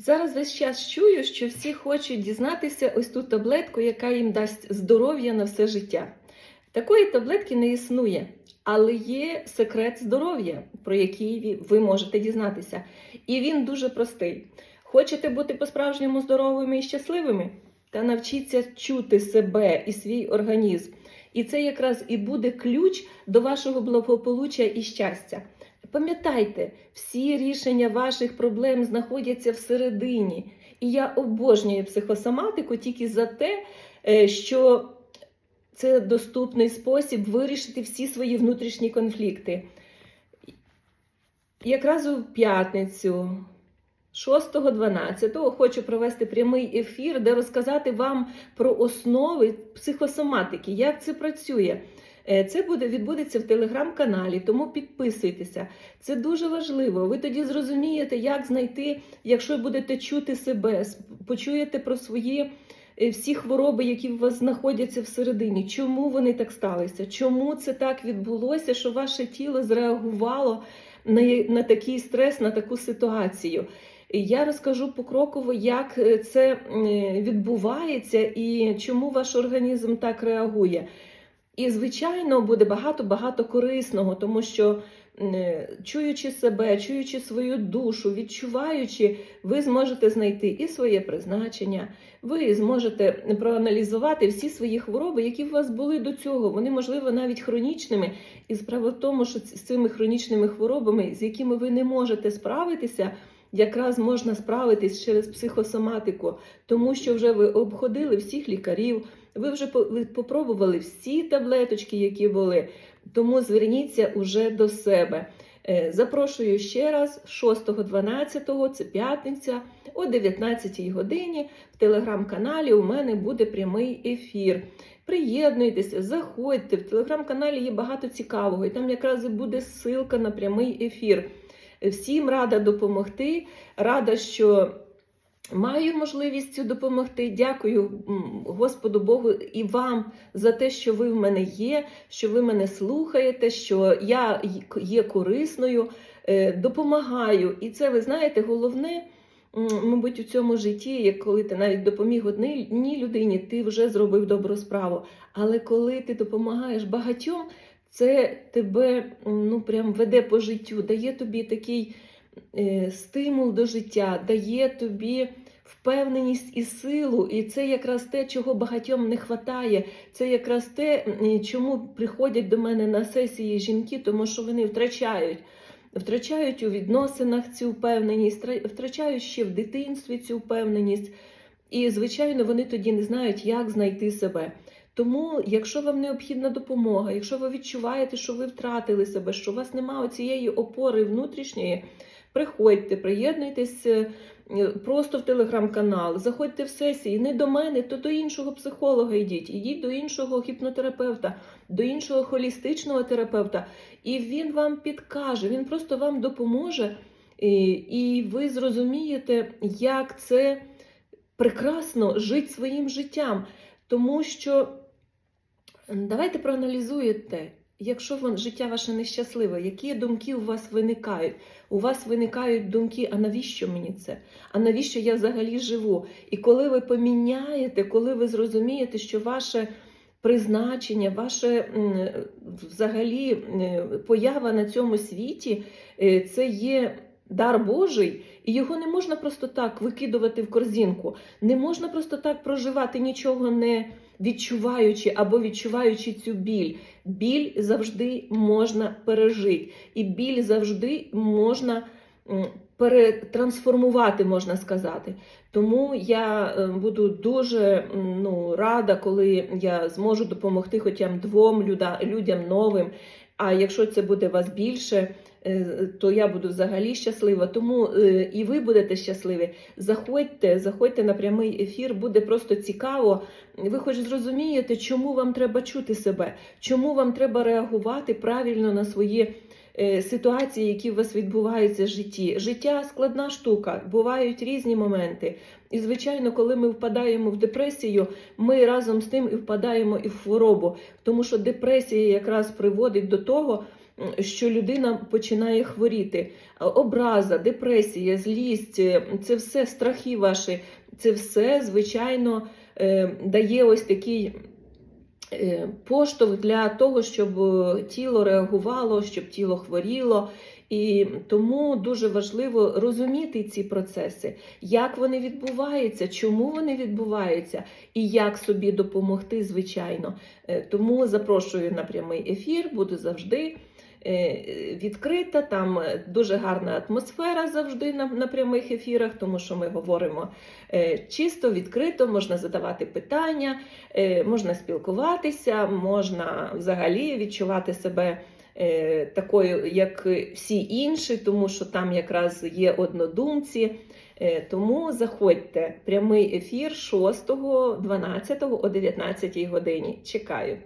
Зараз весь час чую, що всі хочуть дізнатися ось ту таблетку, яка їм дасть здоров'я на все життя. Такої таблетки не існує, але є секрет здоров'я, про який ви можете дізнатися. І він дуже простий. Хочете бути по-справжньому здоровими і щасливими? Та навчіться чути себе і свій організм. І це якраз і буде ключ до вашого благополуччя і щастя. Пам'ятайте, всі рішення ваших проблем знаходяться всередині. І я обожнюю психосоматику тільки за те, е, що це доступний спосіб вирішити всі свої внутрішні конфлікти. Якраз у п'ятницю, 6.12, хочу провести прямий ефір, де розказати вам про основи психосоматики, як це працює. Е, Це буде відбудеться в телеграм-каналі, тому підписуйтеся. Це дуже важливо. Ви тоді зрозумієте, як знайти, якщо будете чути себе, почуєте про свої е, всі хвороби, які у вас знаходяться всередині. Чому вони так сталися? Чому це так відбулося, що ваше тіло зреагувало на, на такий стрес, на таку ситуацію? Я розкажу покроково, як е, це відбувається і чому ваш організм так реагує. І, звичайно, буде багато-багато корисного, тому що е, чуючи себе, чуючи свою душу, відчуваючи, ви зможете знайти і своє призначення, ви зможете проаналізувати всі свої хвороби, які у вас були до цього. Вони, можливо, навіть хронічними. І справа в тому, що з цими хронічними хворобами, з якими ви не можете справитися, якраз можна справитись через психосоматику, тому що вже ви обходили всіх лікарів. Ви вже по- попробували всі таблеточки, які були. Тому зверніться уже до себе. Е, Запрошую ще раз 6.12, це п'ятниця, о 19 годині в телеграм-каналі у мене буде прямий ефір. Приєднуйтеся, заходьте. В телеграм-каналі є багато цікавого, і там якраз і буде ссылка на прямий ефір. Всім рада допомогти. Рада, що Маю можливість допомогти. Дякую Господу Богу і вам за те, що ви в мене є, що ви мене слухаєте, що я є корисною, е, допомагаю. І це, ви знаєте, головне, мабуть, у цьому житті, як коли ти навіть допоміг одній людині, ти вже зробив добру справу. Але коли ти допомагаєш багатьом, це тебе ну, прям веде по життю, дає тобі такий стимул до життя, дає тобі впевненість і силу. І це якраз те, чого багатьом не вистачає. Це якраз те, чому приходять до мене на сесії жінки, тому що вони втрачають. Втрачають у відносинах цю впевненість, втрачають ще в дитинстві цю впевненість. І, звичайно, вони тоді не знають, як знайти себе. Тому, якщо вам необхідна допомога, якщо ви відчуваєте, що ви втратили себе, що у вас немає цієї опори внутрішньої, приходьте, приєднуйтесь е, просто в телеграм-канал, заходьте в сесії, не до мене, то до іншого психолога йдіть, ідіть до іншого гіпнотерапевта, до іншого холістичного терапевта, і він вам підкаже, він просто вам допоможе, і ви зрозумієте, як це прекрасно жити своїм життям. Тому що давайте проаналізуєте, якщо вон, життя ваше нещасливе, які думки у вас виникають? У вас виникають думки, а навіщо мені це? А навіщо я взагалі живу? І коли ви поміняєте, коли ви зрозумієте, що ваше призначення, ваше взагалі поява на цьому світі е, це є дар Божий, і його не можна просто так викидувати в корзинку. Не можна просто так проживати, нічого не відчуваючи або відчуваючи цю біль. Біль завжди можна пережити, і біль завжди можна перетрансформувати, можна сказати. Тому я е, буду дуже ну, рада, коли я зможу допомогти хоча б двом людям новим. А якщо це буде вас більше, то я буду взагалі щаслива. Тому е, і ви будете щасливі. Заходьте, заходьте на прямий ефір, буде просто цікаво. Ви хоч зрозумієте, чому вам треба чути себе, чому вам треба реагувати правильно на свої е, ситуації, які у вас відбуваються в житті. Життя складна штука, бувають різні моменти. І, звичайно, коли ми впадаємо в депресію, ми разом з тим і впадаємо і в хворобу, тому що депресія якраз приводить до того, що людина починає хворіти. Образа, депресія, злість е, це все страхи ваші, це все, звичайно, е, дає ось такий е, поштовх для того, щоб тіло реагувало, щоб тіло хворіло. І тому дуже важливо розуміти ці процеси, як вони відбуваються, чому вони відбуваються, і як собі допомогти, звичайно. Тому запрошую на прямий ефір, буду завжди відкрита. Там е, дуже гарна атмосфера завжди на, на прямих ефірах, тому що ми говоримо е, чисто, відкрито, можна задавати питання, е, можна спілкуватися, можна взагалі відчувати себе. е, Такою, як всі інші, тому що там якраз є однодумці. Е, Тому заходьте прямий ефір 6, 12 о 19 годині. Чекаю.